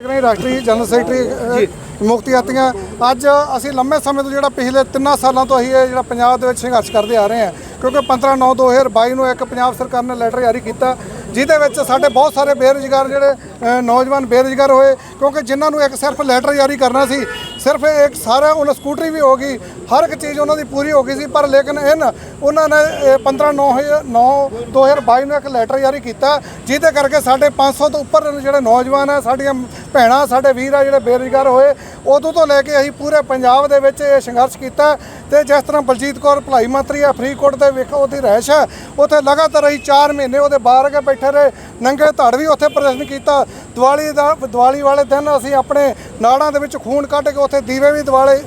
ਨਹੀਂ ਰਾਸ਼ਟਰੀ general secretary ਅ, ਮੁਕਤੀ ਆਤੀਆਂ ਅੱਜ ਅਸੀਂ ਲੰਮੇ ਸਮੇਂ ਤੋਂ ਜਿਹੜਾ ਪਿਛਲੇ ਤਿੰਨਾਂ ਸਾਲਾਂ ਤੋਂ ਅਸੀਂ ਇਹ ਜਿਹੜਾ ਪੰਜਾਬ ਦੇ ਵਿੱਚ ਸੰਘਰਸ਼ ਕਰਦੇ ਆ ਰਹੇ ਹਾਂ ਕਿਉਂਕਿ 15 9 2022 ਨੂੰ ਇੱਕ ਪੰਜਾਬ ਸਰਕਾਰ ਨੇ ਲੈਟਰ ਜਾਰੀ ਕੀਤਾ ਜਿਹਦੇ ਵਿੱਚ ਸਾਡੇ ਬਹੁਤ ਸਾਰੇ ਬੇਰੁਜ਼ਗਾਰ ਜਿਹੜੇ ਨੌਜਵਾਨ ਬੇਰੁਜ਼ਗਾਰ ਹੋਏ ਕਿਉਂਕਿ ਜਿਨ੍ਹਾਂ ਨੂੰ ਇੱਕ ਸਿਰਫ ਲੈਟਰ ਜਾਰੀ ਕਰਨਾ ਸੀ ਸਿਰਫ ਇੱਕ ਸਾਰਾ ਉਹਨਾਂ ਸਕੂਟਰੀ ਵੀ ਹੋ ਗਈ, ਹਰ ਇੱਕ ਚੀਜ਼ ਉਹਨਾਂ ਦੀ ਪੂਰੀ ਹੋ ਗਈ ਸੀ, ਪਰ ਲੇਕਿਨ ਇਹਨਾਂ ਉਹਨਾਂ ਨੇ, ਇਹ 15 9 9 2022 ਨੂੰ ਇੱਕ ਲੈਟਰ ਜਾਰੀ ਕੀਤਾ, ਜਿਹਦੇ ਕਰਕੇ ਸਾਡੇ 500 ਤੋਂ ਉੱਪਰ ਜਿਹੜੇ ਨੌਜਵਾਨ ਆ, ਸਾਡੀਆਂ ਭੈਣਾਂ, ਸਾਡੇ ਵੀਰ ਆ ਜਿਹੜੇ ਬੇਰੁਜ਼ਗਾਰ ਹੋਏ, ਉਦੋਂ ਤੋਂ ਲੈ ਕੇ ਅਸੀਂ ਪੂਰੇ ਪੰਜਾਬ ਦੇ ਵਿੱਚ ਇਹ ਸੰਘਰਸ਼ ਕੀਤਾ ਤੇ ਜਿਸ ਤਰ੍ਹਾਂ ਬਲਜੀਤ ਕੌਰ ਭਲਾਈ ਮੰਤਰੀ ਆ, ਫਰੀਦਕੋਟ ਦੇ ਵਿਖ ਉਹਦੀ ਰਹਿਸ਼ ਹੈ ਉੱਥੇ ਲਗਾਤਾਰ ਅਸੀਂ 4 ਮਹੀਨੇ ਉਹਦੇ ਬਾਹਰ ਕੇ ਬੈਠੇ ਰਹੇ, ਨੰਗੇ ਧੜ ਵੀ ਉੱਥੇ ਪ੍ਰਦਰਸ਼ਨ ਕੀਤਾ ਦੀਵਾਲੀ ਦਾ ਦੀਵਾਲੀ ਵਾਲੇ ਦਿਨ ਅਸੀਂ ਆਪਣੇ ਨਾੜਾਂ ਦੇ ਵਿੱਚ ਖੂਨ ਕੱਢ ਕੇ ਉੱਥੇ ਦੀਵੇ ਵੀ ਦਿਵਾਲੇ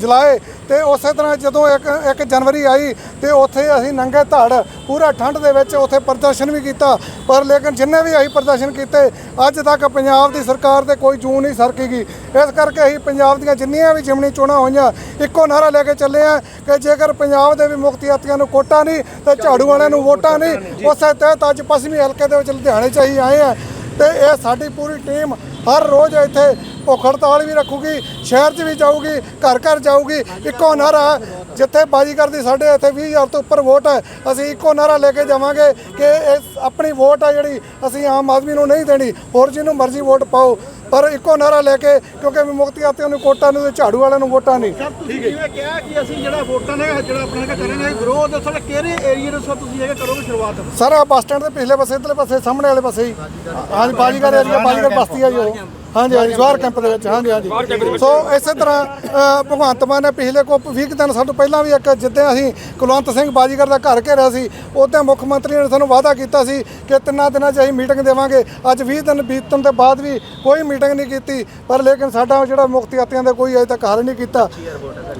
ਜਲਾਏ ਤੇ ਉਸੇ ਤਰ੍ਹਾਂ ਜਦੋਂ ਇੱਕ ਇੱਕ ਜਨਵਰੀ ਆਈ ਤੇ ਉੱਥੇ ਅਸੀਂ ਨੰਗੇ ਧੜ ਪੂਰਾ ਠੰਡ ਦੇ ਵਿੱਚ ਉੱਥੇ ਪ੍ਰਦਰਸ਼ਨ ਵੀ ਕੀਤਾ। ਪਰ ਲੇਕਿਨ ਜਿੰਨੇ ਵੀ ਅਸੀਂ ਪ੍ਰਦਰਸ਼ਨ ਕੀਤੇ, ਅੱਜ ਤੱਕ ਪੰਜਾਬ ਦੀ ਸਰਕਾਰ ਤੇ ਕੋਈ ਜੂਨ ਨਹੀਂ ਸਰਕੀਗੀ। ਇਸ ਕਰਕੇ ਅਸੀਂ ਪੰਜਾਬ ਦੀਆਂ ਜਿੰਨੀਆਂ ਵੀ ਜਿਮਣੀ ਚੋਣਾਂ ਹੋਈਆਂ, ਇੱਕੋ ਨਾਰਾ ਲੈ ਕੇ ਚੱਲੇ ਆ ਕਿ ਜੇਕਰ ਪੰਜਾਬ ਦੇ ਵੀ ਮੁਕਤੀਆਤੀਆਂ ਨੂੰ ਕੋਟਾ ਨਹੀਂ ਤੇ ਝਾੜੂ ਵਾਲਿਆਂ ਨੂੰ ਵੋਟਾਂ ਨਹੀਂ, ਉਸੇ ਤਹਿਤ ਅੱਜ ਪੱਛਮੀ ਹਲਕੇ ਦੇ ਵਿੱਚ ਲੁਧਿਆਣੇ ਚ ਅਸੀਂ ਆਏ ਆ ਤੇ ਇਹ ਸਾਡੀ ਪੂਰੀ ਟੀਮ ਹਰ ਰੋਜ਼ ਇੱਥੇ ਭੁੱਖ ਹੜਤਾਲ ਵੀ ਰੱਖੂਗੀ, ਸ਼ਹਿਰ 'ਚ ਵੀ ਜਾਊਗੀ, ਘਰ ਘਰ ਜਾਊਗੀ, ਇੱਕੋ ਨਾਰਾ ਜਿੱਥੇ ਬਾਜੀਗਰ ਦੀ ਸਾਡੇ ਇੱਥੇ 20000 ਤੋਂ ਉੱਪਰ ਵੋਟ ਹੈ। ਅਸੀਂ ਇੱਕੋ ਨਾਰਾ ਲੈ ਕੇ ਜਾਵਾਂਗੇ ਕਿ ਇਹ ਆਪਣੀ ਵੋਟ ਹੈ ਜਿਹੜੀ ਅਸੀਂ ਆਮ ਆਦਮੀ ਨੂੰ ਨਹੀਂ ਦੇਣੀ, ਹੋਰ ਜਿਹਨੂੰ ਮਰਜ਼ੀ ਵੋਟ ਪਾਓ। ਪਰ ਇੱਕੋ ਨਾਰਾ ਲੈ ਕੇ ਕਿਉਂਕਿ ਮੁਕਤੀ ਆਤਿਆਂ ਨੂੰ ਕੋਟਾਂ ਨੂੰ ਤੇ ਝਾੜੂ ਵਾਲਿਆਂ ਨੂੰ ਵੋਟਾਂ ਨਹੀਂ। ਸਰ ਤੁਸੀਂ ਜਿਵੇਂ ਕਿਹਾ ਕਿ ਅਸੀਂ ਜਿਹੜਾ ਵੋਟਾਂ ਨੇ ਜਿਹੜਾ ਆਪਣਾ ਹੈਗਾ ਕਰਾਂਗੇ ਵਿਰੋਧ ਸਾਡੇ ਕਿਹੜੇ ਏਰੀਆ ਦੇ ਸੋ ਤੁਸੀਂ ਹੈਗਾ ਕਰੋਗੇ ਸ਼ੁਰੂਆਤ? ਸਰ ਆ ਬੱਸ ਸਟੈਂਡ ਦੇ ਪਿਛਲੇ ਪਾਸੇ ਇਧਰਲੇ ਪਾਸੇ ਸਾਹਮਣੇ ਵਾਲੇ ਪਾਸੇ ਹੀ। ਹਾਂਜੀ ਬਾਜੀਗਰ ਏਰੀਆ ਬਾਜੀਗਰ ਬਸਤੀ ਆ ਜੀ ਉਹ। ਹਾਂਜੀ ਹਾਂਜੀ ਜਵਾਰ ਕੈਂਪ ਦੇ ਵਿੱਚ ਹਾਂਜੀ ਹਾਂਜੀ। ਸੋ ਇਸੇ ਤਰ੍ਹਾਂ ਭਗਵੰਤ ਮਾਨ ਨੇ ਪਿਛਲੇ ਕੋ 20 ਕੁ ਦਿਨ ਸਾਨੂੰ ਪਹਿਲਾਂ ਵੀ ਇੱਕ ਜਿੱਦਾਂ ਅਸੀਂ ਕੁਲਵੰਤ ਸਿੰਘ ਬਾਜੀਗਰ ਦਾ ਘਰ ਘੇਰਿਆ ਸੀ ਉਦੋਂ ਮੁੱਖ ਮੰਤਰੀ ਨੇ ਸਾਨੂੰ ਵਾਅਦਾ ਕੀਤਾ ਸੀ ਕਿ ਤਿੰਨਾਂ ਦਿਨਾਂ 'ਚ ਅਸੀਂ ਮੀਟਿੰਗ ਦੇਵਾਂਗੇ। ਅੱਜ 20 ਦਿਨ ਬੀਤਣ ਦੇ ਬਾਅਦ ਵੀ ਕੋਈ ਮੀਟਿੰਗ ਨਹੀਂ ਕੀਤੀ ਪਰ ਲੇਕਿਨ ਸਾਡਾ ਜਿਹੜਾ ਮੁਕਤੀਆਤੀਆਂ ਦਾ ਕੋਈ ਅਜੇ ਤੱਕ ਹੱਲ ਨਹੀਂ ਕੀਤਾ।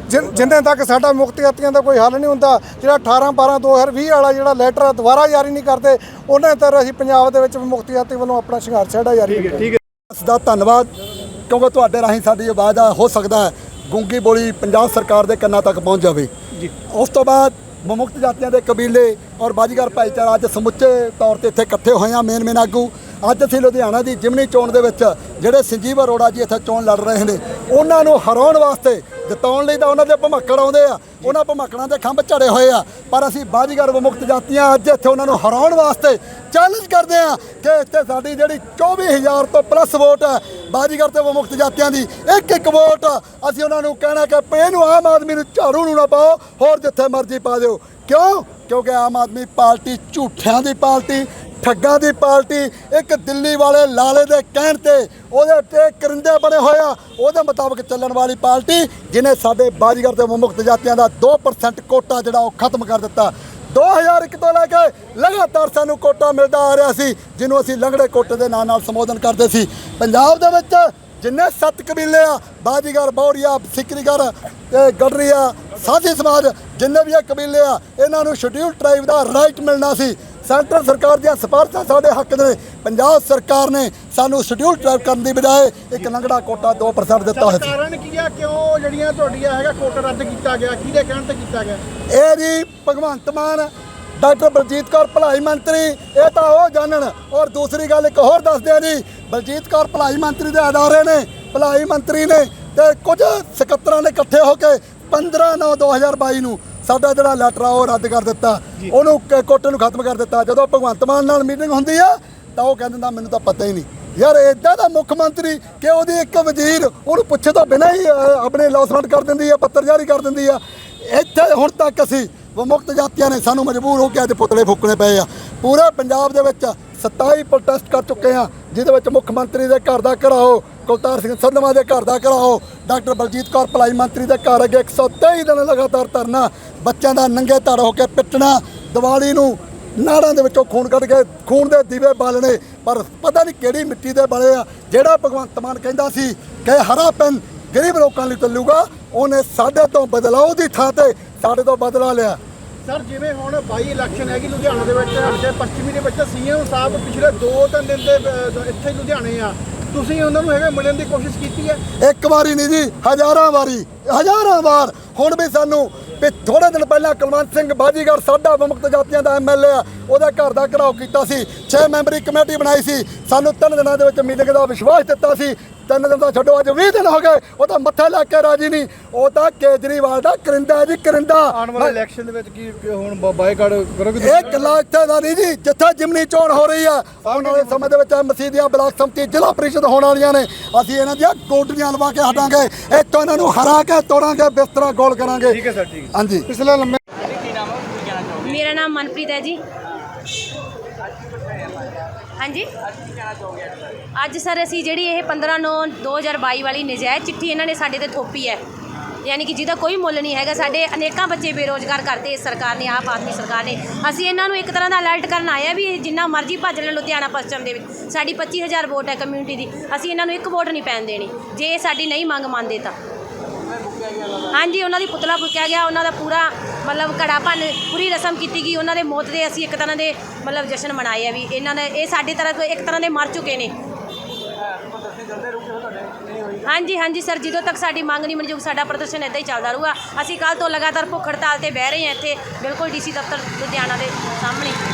ਜਿਨ- ਜਿੰਨੇ ਤੱਕ ਸਾਡਾ ਮੁਕਤੀਆਤੀਆਂ ਦਾ ਕੋਈ ਹੱਲ ਨਹੀਂ ਹੁੰਦਾ ਜਿਹੜਾ 18 12 2020 ਵਾਲਾ ਜਿਹੜਾ ਲੈਟਰ ਦੁਬਾਰਾ ਜਾਰੀ ਨਹੀਂ ਕਰਦੇ ਉਹਨੇ ਤੱਕ ਅਸੀਂ ਪੰਜਾਬ ਦੇ ਵਿੱਚ ਮੁਕਤੀਆਤੀ ਵੱਲੋਂ ਆਪਣਾ ਸੰਘਰਸ਼ ਜਿਹੜਾ ਜਾਰੀ ਰੱਖਿਆ ਇਸ ਦਾ ਧੰਨਵਾਦ ਕਿਉਂਕਿ ਤੁਹਾਡੇ ਰਾਹੀਂ ਸਾਡੀ ਆਵਾਜ਼ ਆ ਹੋ ਸਕਦਾ ਹੈ ਗੂੰਗੀ ਬੋਲੀ ਪੰਜਾਬ ਸਰਕਾਰ ਦੇ ਕੰਨਾਂ ਤੱਕ ਪਹੁੰਚ ਜਾਵੇ। ਜੀ। ਉਸ ਤੋਂ ਬਾਅਦ ਮੁਕਤ ਜਾਤੀਆਂ ਦੇ ਕਬੀਲੇ ਔਰ ਬਾਜੀਗਰ ਭਾਈਚਾਰਾ ਅੱਜ ਸਮੁੱਚੇ ਤੌਰ ਤੇ ਇੱਥੇ ਇਕੱਠੇ ਹੋਏ ਆ ਮੇਨ ਮੇਨ ਆਗੂ। ਅੱਜ ਅਸੀਂ ਲੁਧਿਆਣਾ ਦੀ ਜਿਮਨੀ ਚੋਣ ਦੇ ਵਿੱਚ ਜਿਹੜੇ ਸੰਜੀਵ ਅਰੋੜਾ ਜੀ ਇੱਥੇ ਚੋਣ ਲੜ ਰਹੇ ਨੇ ਉਹਨਾਂ ਨੂੰ ਹਰਾਉਣ ਵਾਸਤੇ ਜਿਤਾਉਣ ਲਈ ਤਾਂ ਉਹਨਾਂ ਦੇ ਭਮੱਕੜ ਆਉਂਦੇ ਆ। ਉਹਨਾਂ ਭਮੱਕੜਾਂ ਦੇ ਖੰਭ ਝੜੇ ਹੋਏ ਆ। ਪਰ ਅਸੀਂ ਬਾਜੀਗਰ ਵਿਮੁਕਤ ਜਾਤੀਆਂ ਅੱਜ ਇੱਥੇ ਉਹਨਾਂ ਨੂੰ ਹਰਾਉਣ ਵਾਸਤੇ ਚੈਲੰਜ ਕਰਦੇ ਆ ਕਿ ਇੱਥੇ ਸਾਡੀ ਜਿਹੜੀ 24000 ਤੋਂ ਪਲੱਸ ਵੋਟ ਹੈ ਬਾਜੀਗਰ ਤੇ ਵਿਮੁਕਤ ਜਾਤੀਆਂ ਦੀ ਇੱਕ ਇੱਕ ਵੋਟ ਅਸੀਂ ਉਹਨਾਂ ਨੂੰ ਕਹਿਣਾ ਕਿ ਪੇ ਨੂੰ ਆਮ ਆਦਮੀ ਨੂੰ ਝਾੜੂ ਨੂੰ ਨਾ ਪਾਓ, ਹੋਰ ਜਿੱਥੇ ਮਰਜ਼ੀ ਪਾ ਦਿਓ। ਕਿਉਂ? ਕਿਉਂਕਿ ਆਮ ਆਦਮੀ ਪਾਰਟੀ ਝੂਠਿਆਂ ਦੀ ਪਾਰਟੀ ਠੱਗਾਂ ਦੀ ਪਾਰਟੀ ਇੱਕ ਦਿੱਲੀ ਵਾਲੇ ਲਾਲੇ ਦੇ ਕਹਿਣ ਤੇ ਉਹਦੇ ਉੱਤੇ ਕਰਿੰਦੇ ਬਣੇ ਹੋਇਆ ਉਹਦੇ ਮੁਤਾਬਕ ਚੱਲਣ ਵਾਲੀ ਪਾਰਟੀ ਜਿਨੇ ਸਾਡੇ ਬਾਜੀਗਰ ਤੇ ਮੁਕਤ ਜਾਤੀਆਂ ਦਾ 2% ਕੋਟਾ ਜਿਹੜਾ ਉਹ ਖਤਮ ਕਰ ਦਿੱਤਾ। 2001 ਤੋਂ ਲੈ ਕੇ ਲਗਾਤਾਰ ਸਾਨੂੰ ਕੋਟਾ ਮਿਲਦਾ ਆ ਰਿਹਾ ਸੀ, ਜਿਹਨੂੰ ਅਸੀਂ ਲੰਗੜੇ ਕੋਟੇ ਦੇ ਨਾਂ ਨਾਲ ਸੰਬੋਧਨ ਕਰਦੇ ਸੀ। ਪੰਜਾਬ ਦੇ ਵਿੱਚ ਜਿੰਨੇ ਸੱਤ ਕਬੀਲੇ ਆ, ਬਾਜੀਗਰ, ਬੌੜੀਆ, ਸਿਕਰੀਗਰ ਤੇ ਗੜਰੀਆ ਸਾਥੀ ਸਮਾਜ, ਜਿੰਨੇ ਵੀ ਇਹ ਕਬੀਲੇ ਆ, ਇਹਨਾਂ ਨੂੰ ਸ਼ਡਿਊਲ ਟ੍ਰਾਈਬ ਦਾ ਰਾਈਟ ਮਿਲਣਾ ਸੀ। ਸੈਂਟਰ ਸਰਕਾਰ ਦੀਆਂ ਸਿਫਾਰਸ਼ਾਂ ਸਾਡੇ ਹੱਕ ਦੇ ਪੰਜਾਬ ਸਰਕਾਰ ਨੇ ਸਾਨੂੰ ਸ਼ਡਿਊਲ ਟ੍ਰਾਈਬ ਕਰਨ ਦੀ ਬਜਾਏ ਇੱਕ ਲੰਗੜਾ ਕੋਟਾ 2% ਦਿੱਤਾ ਹੋਇਆ ਸੀ। ਕਾਰਨ ਕੀ ਆ? ਕਿਉਂ ਜਿਹੜੀਆਂ ਤੁਹਾਡੀਆਂ ਹੈਗਾ ਕੋਟਾ ਰੱਦ ਕੀਤਾ ਗਿਆ? ਕਿਹਦੇ ਕਹਿਣ ਤੇ ਕੀਤਾ ਗਿਆ? ਇਹ ਜੀ ਭਗਵੰਤ ਮਾਨ ਡਾਕਟਰ ਬਲਜੀਤ ਕੌਰ ਭਲਾਈ ਮੰਤਰੀ ਇਹ ਤਾਂ ਉਹ ਜਾਣਨ। ਔਰ ਦੂਸਰੀ ਗੱਲ ਇੱਕ ਹੋਰ ਦੱਸਦੇ ਆ ਜੀ ਬਲਜੀਤ ਕੌਰ ਭਲਾਈ ਮੰਤਰੀ ਦੇ ਅਦਾਰੇ ਨੇ ਭਲਾਈ ਮੰਤਰੀ ਨੇ ਤੇ ਕੁਝ ਸਕੱਤਰਾਂ ਨੇ ਇਕੱਠੇ ਹੋ ਕੇ 15 9 2022 ਨੂੰ ਸਾਡਾ ਜਿਹੜਾ ਲੈਟਰ ਆ ਉਹ ਰੱਦ ਕਰ ਦਿੱਤਾ। ਉਹਨੂੰ ਕੋਟੇ ਨੂੰ ਖਤਮ ਕਰ ਦਿੱਤਾ। ਜਦੋਂ ਭਗਵੰਤ ਮਾਨ ਨਾਲ ਮੀਟਿੰਗ ਹੁੰਦੀ ਆ ਤਾਂ ਉਹ ਕਹਿੰਦਾ ਮੈਨੂੰ ਤਾਂ ਪਤਾ ਹੀ ਨਹੀਂ। ਯਾਰ ਇਦਾਂ ਦਾ ਮੁੱਖ ਮੰਤਰੀ ਕਿ ਉਹਦੀ ਇੱਕ ਵਜ਼ੀਰ ਉਹਨੂੰ ਪੁੱਛੇ ਤੋਂ ਬਿਨਾਂ ਹੀ ਆਪਣੇ ਲੌਸਮੈਂਟ ਕਰ ਦਿੰਦੀ ਆ ਪੱਤਰ ਜਾਰੀ ਕਰ ਦਿੰਦੀ ਆ। ਇੱਥੇ ਹੁਣ ਤੱਕ ਅਸੀਂ ਵਿਮੁਕਤ ਜਾਤੀਆਂ ਨੇ ਸਾਨੂੰ ਮਜਬੂਰ ਹੋ ਕੇ ਅੱਜ ਪੁਤਲੇ ਫੂਕਣੇ ਪਏ ਆ। ਪੂਰੇ ਪੰਜਾਬ ਦੇ ਵਿੱਚ 27 ਪ੍ਰੋਟੈਸਟ ਕਰ ਚੁੱਕੇ ਆ ਜਿਹਦੇ ਵਿੱਚ ਮੁੱਖ ਮੰਤਰੀ ਦੇ ਘਰ ਦਾ ਘਰਾਓ ਕੁਲਤਾਰ ਸਿੰਘ ਸੰਧਵਾ ਦੇ ਘਰ ਦਾ ਘਰਾਓ। ਡਾਕਟਰ ਬਲਜੀਤ ਕੌਰ ਭਲਾਈ ਮੰਤਰੀ ਦੇ ਘਰ ਅੱਗੇ 123 ਦਿਨ ਲਗਾਤਾਰ ਧਰਨਾ। ਬੱਚਿਆਂ ਦਾ ਨੰਗੇ ਧੜ ਹੋ ਕੇ ਪਿੱਟਣਾ। ਦੀਵਾਲੀ ਨੂੰ ਨਾੜਾਂ ਦੇ ਵਿੱਚੋਂ ਖੂਨ ਕੱਢ ਕੇ ਖੂਨ ਦੇ ਦੀਵੇ ਬਾਲਣੇ। ਪਰ ਪਤਾ ਨਹੀਂ ਕਿਹੜੀ ਮਿੱਟੀ ਦੇ ਬਣੇ ਆ। ਜਿਹੜਾ ਭਗਵੰਤ ਮਾਨ ਕਹਿੰਦਾ ਸੀ ਕਿ ਹਰਾ ਪੈਨ ਗਰੀਬ ਲੋਕਾਂ ਲਈ ਚੱਲੂਗਾ, ਉਹਨੇ ਸਾਡੇ ਤੋਂ ਬਦਲਾਓ ਦੀ ਥਾਂ ਤੇ ਸਾਡੇ ਤੋਂ ਬਦਲਾ ਲਿਆ। ਸਰ, ਜਿਵੇਂ ਹੁਣ ਬਾਈ ਇਲੈਕਸ਼ਨ ਹੈਗੀ ਲੁਧਿਆਣਾ ਦੇ ਵਿੱਚ ਸਾਡੇ ਪੱਛਮੀ ਦੇ ਵਿੱਚ ਸੀਐਮ ਸਾਹਿਬ ਪਿਛਲੇ 2-3 ਦਿਨ ਦੇ ਇੱਥੇ ਲੁਧਿਆਣੇ ਆ। ਤੁਸੀਂ ਉਹਨਾਂ ਨੂੰ ਹੈਗਾ ਮਿਲਣ ਦੀ ਕੋਸ਼ਿਸ਼ ਕੀਤੀ ਹੈ? ਇੱਕ ਵਾਰੀ ਨਹੀਂ ਜੀ, ਹਜ਼ਾਰਾਂ ਵਾਰੀ, ਹਜ਼ਾਰਾਂ ਵਾਰ। ਹੁਣ ਵੀ ਸਾਨੂੰ ਵੀ ਥੋੜੇ ਦਿਨ ਪਹਿਲਾਂ ਕੁਲਵੰਤ ਸਿੰਘ ਬਾਜੀਗਰ ਸਾਡਾ ਵਿਮੁਕਤ ਜਾਤੀਆਂ ਦਾ ਐਮਐਲਏ ਆ, ਉਹਦੇ ਘਰ ਦਾ ਘਰਾਓ ਕੀਤਾ ਸੀ। 6 ਮੈਂਬਰੀ ਕਮੇਟੀ ਬਣਾਈ ਸੀ। ਸਾਨੂੰ ਤਿੰਨ ਦਿਨਾਂ ਦੇ ਵਿੱਚ ਮੀਟਿੰਗ ਦਾ ਵਿਸ਼ਵਾਸ ਦਿੱਤਾ ਸੀ। ਤਿੰਨ ਦਿਨ ਦਾ ਛੱਡੋ ਅੱਜ 20 ਦਿਨ ਹੋ ਗਏ ਉਹ ਤਾਂ ਮੱਥਾ ਲਾ ਕੇ ਰਾਜੀ ਨਹੀਂ। ਉਹ ਤਾਂ ਕੇਜਰੀਵਾਲ ਦਾ ਕਰਿੰਦਾ ਹੈ ਜੀ ਕਰਿੰਦਾ। ਆਉਣ ਵਾਲੇ ਇਲੈਕਸ਼ਨ ਦੇ ਵਿੱਚ ਕੀ ਹੁਣ ਬਾਈਕਾਟ ਕਰੋਗੇ ਇਹ ਕਿਲਾ ਇੱਥੇ ਦਾ ਨਹੀਂ ਜੀ ਜਿੱਥੇ ਜਿਮਨੀ ਚੋਣ ਹੋ ਰਹੀ ਆ ਆਉਣ ਵਾਲੇ ਸਮੇਂ ਦੇ ਵਿੱਚ ਮਸੀਦੀਆਂ ਬਲਾਕ ਸੰਮਤੀ ਜ਼ਿਲ੍ਹਾ ਪ੍ਰੀਸ਼ਦ ਹੋਣ ਵਾਲੀਆਂ ਨੇ। ਅਸੀਂ ਇਹਨਾਂ ਦੀਆਂ ਗੋਟੀਆਂ ਲਵਾ ਕੇ ਹਟਾਂਗੇ ਇੱਥੋਂ ਇਹਨਾਂ ਨੂੰ ਹਰਾ ਕੇ ਤੋੜਾਂਗੇ ਬਿਸਤਰਾ ਗੋਲ ਕਰਾਂਗੇ। ਠੀਕ ਹੈ ਸਰ ਠੀਕ ਹੈ। ਹਾਂਜੀ। ਪਿਛਲੇ ਲੰਮੇ ਮੇਰਾ ਨਾਮ ਮਨਪ੍ਰੀਤ ਹੈ ਜੀ। ਹਾਂਜੀ? ਅੱਜ ਸਰ ਅਸੀਂ ਜਿਹੜੀ ਇਹ 15 9 2022 ਵਾਲੀ ਨਜਾਇਜ਼ ਚਿੱਠੀ ਇਹਨਾਂ ਨੇ ਸਾਡੇ ਤੇ ਥੋਪੀ ਹੈ। ਯਾਨੀ ਕਿ ਜਿਹਦਾ ਕੋਈ ਮੁੱਲ ਨਹੀਂ ਹੈਗਾ। ਸਾਡੇ ਅਨੇਕਾਂ ਬੱਚੇ ਬੇਰੋਜ਼ਗਾਰ ਕਰਦੇ ਇਸ ਸਰਕਾਰ ਨੇ, ਆਪ ਆਦਮੀ ਸਰਕਾਰ ਨੇ। ਅਸੀਂ ਇਹਨਾਂ ਨੂੰ ਇੱਕ ਤਰ੍ਹਾਂ ਦਾ ਅਲਰਟ ਕਰਨ ਆਇਆ ਵੀ ਇਹ ਜਿੰਨਾ ਮਰਜ਼ੀ ਭੱਜ ਲੈਣ ਲੁਧਿਆਣਾ ਪੱਛਮ ਦੇ ਵਿੱਚ। ਸਾਡੀ 25000 ਵੋਟ ਹੈ ਕਮਿਊਨਿਟੀ ਦੀ। ਅਸੀਂ ਇਹਨਾਂ ਨੂੰ ਇੱਕ ਵੋਟ ਨਹੀਂ ਪੈਣ ਦੇਣੀ। ਜੇ ਇਹ ਸਾਡੀ ਨਹੀਂ ਮੰਗ ਮੰਨਦੇ ਤਾਂ। ਹਾਂਜੀ, ਉਹਨਾਂ ਦੀ ਪੁਤਲਾ ਫੂਕਿਆ ਗਿਆ। ਉਹਨਾਂ ਦਾ ਪੂਰਾ ਮਤਲਬ ਘੜਾ ਭੰਨ ਪੂਰੀ ਰਸਮ ਕੀਤੀ ਗਈ, ਉਹਨਾਂ ਦੇ ਮੌਤ ਦੇ ਅਸੀਂ ਇੱਕ ਤਰ੍ਹਾਂ ਦੇ ਮਤਲਬ ਜਸ਼ਨ ਮਨਾਏ ਆ ਵੀ ਇਹਨਾਂ ਨੇ, ਇਹ ਸਾਡੇ ਤਰ੍ਹਾਂ ਤੋਂ ਇੱਕ ਤਰ੍ਹਾਂ ਦੇ ਮਰ ਚੁੱਕੇ ਨੇ। ਹਾਂਜੀ ਹਾਂਜੀ ਸਰ, ਜਦੋਂ ਤੱਕ ਸਾਡੀ ਮੰਗ ਨਹੀਂ ਮਨਜ਼ੂਰ, ਸਾਡਾ ਪ੍ਰਦਰਸ਼ਨ ਇਦਾਂ ਹੀ ਚੱਲਦਾ ਰਹੂਗਾ। ਅਸੀਂ ਕੱਲ ਤੋਂ ਲਗਾਤਾਰ ਭੁੱਖ ਹੜਤਾਲ ਤੇ ਬਹਿ ਰਹੇ ਹਾਂ ਇੱਥੇ, ਬਿਲਕੁਲ ਡੀਸੀ ਦਫ਼ਤਰ ਲੁਧਿਆਣਾ ਦੇ ਸਾਹਮਣੇ।